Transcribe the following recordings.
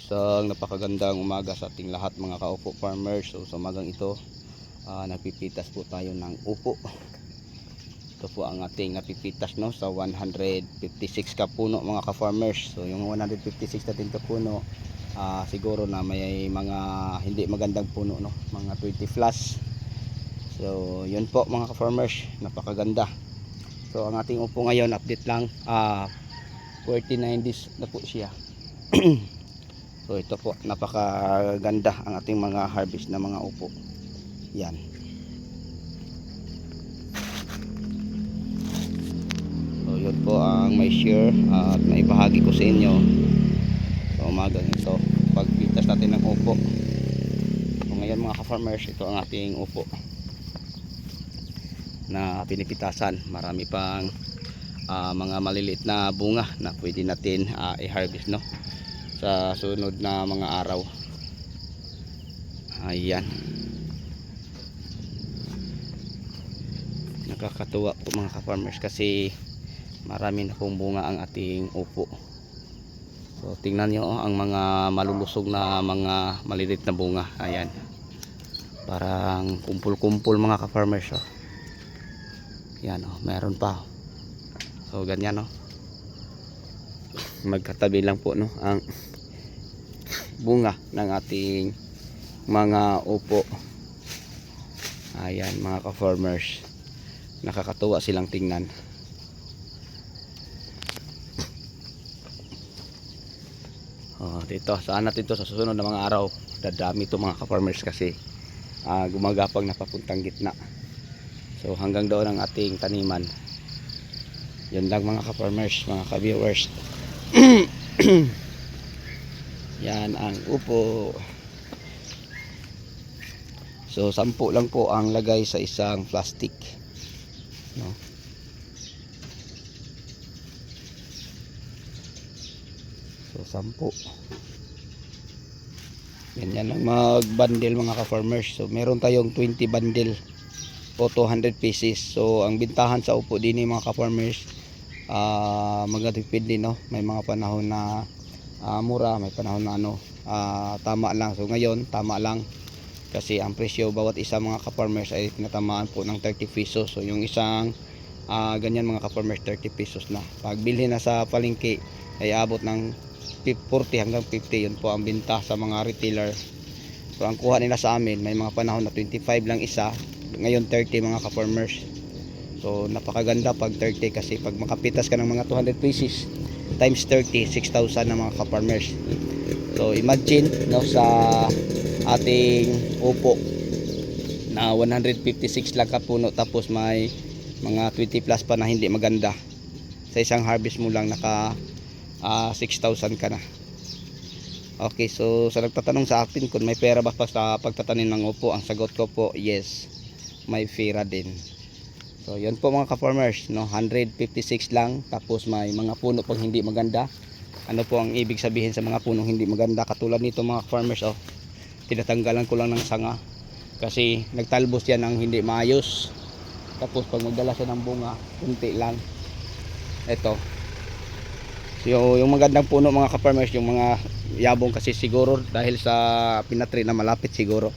Isang napakagandang umaga sa ating lahat mga kaupo farmers. So sa umagang ito, ah, nagpipitas po tayo ng upo. Ito po ang ating napipitas no sa 156 ka puno mga ka-farmers. So yung 156 natin ka puno, ah, siguro na may mga hindi magandang puno no, mga 20 plus. So yun po mga ka-farmers, napakaganda. So ang ating upo ngayon, update lang, ah 49 days na po siya. So ito po, napakaganda ang ating mga harvest na mga upo. Yan. So yun po ang may share at may bahagi ko sa inyo sa umagang ito. Pagpitas natin ng upo. So ngayon mga ka-farmers, ito ang ating upo na pinipitasan. Marami pang ah, mga maliliit na bunga na pwede natin ah, i-harvest no sa sunod na mga araw. Ayan. Nakakatuwa po mga ka-farmers kasi marami na pong bunga ang ating upo. So tingnan nyo oh, ang mga malulusog na mga malilit na bunga. Ayan. Parang kumpul-kumpul mga ka-farmers oh. yan oh, meron pa oh. so ganyan oh. Magkatabi lang po no ang bunga ng ating mga upo. Ayan mga ka-farmers. Nakakatuwa silang tingnan. Oh, dito. Saan natin to? Sa susunod na mga araw. Dadami to mga ka-farmers kasi ah, gumagapang na papuntang gitna. So hanggang doon ang ating taniman. Yun lang mga ka-farmers mga ka-viewers yan ang upo. So sampu lang po ang lagay sa isang plastic. No? So sampu. Ganyan lang mag bundle mga ka-farmers. So meron tayong 20 bundle o 200 pieces. So ang bintahan sa upo din mga ka-farmers ah magdepende no? May mga panahon na ah, mura may panahon na ano. Ah, tama lang. So ngayon tama lang. Kasi ang presyo bawat isa mga ka-farmers ay tinatamaan po ng 30 pesos. So yung isang ah, ganyan mga ka-farmers 30 pesos na. Pag bilhin na sa palengke ay abot ng 40 hanggang 50 yun po ang binta sa mga retailer. So ang kuha nila sa amin may mga panahon na 25 lang isa. Ngayon 30 mga ka-farmers. So napakaganda pag 30 kasi pag makapitas ka ng mga 200 pieces times 30, 6,000 na mga ka-farmers. So imagine no sa ating upo na 156 lang kapuno tapos may mga 20 plus pa na hindi maganda. Sa isang harvest mo lang naka ah, 6,000 ka na. Okay, so sa nagtatanong sa akin kung may pera ba pa sa pagtatanim ng upo, ang sagot ko po, yes. May pera din. So, yun po mga ka-farmers, no? 156 lang, tapos may mga puno pang hindi maganda. Ano po ang ibig sabihin sa mga punong hindi maganda? Katulad nito mga farmers, oh. Tinatanggalan ko lang ng sanga kasi nagtalbos yan ng hindi maayos. Tapos pag magdala siya ng bunga, kunti lang. Ito. So, yung magandang puno mga ka-farmers, yung mga yabong kasi siguro dahil sa pinatri na malapit siguro.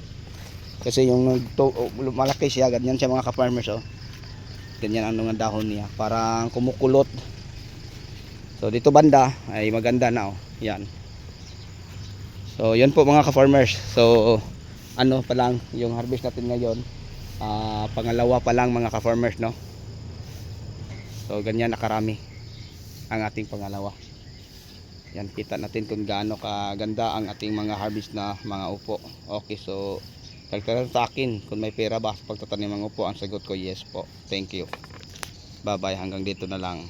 Kasi yung malaki siya, ganyan siya mga ka-farmers, oh ganyan ang mga dahon niya. Parang kumukulot. So dito banda ay maganda na oh. Yan. So yun po mga ka-farmers. So ano pa lang yung harvest natin ngayon. Ah, pangalawa pa lang mga ka-farmers no? So ganyan nakarami ang ating pangalawa. Yan kita natin kung gaano kaganda ang ating mga harvest na mga upo. Okay so Kalkalan sa akin kung may pera ba sa pagtatanim ng upo ang sagot ko yes po. Thank you. Bye bye hanggang dito na lang